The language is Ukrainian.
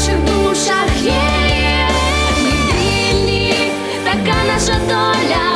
наших душах є, ми вільні, така наша доля.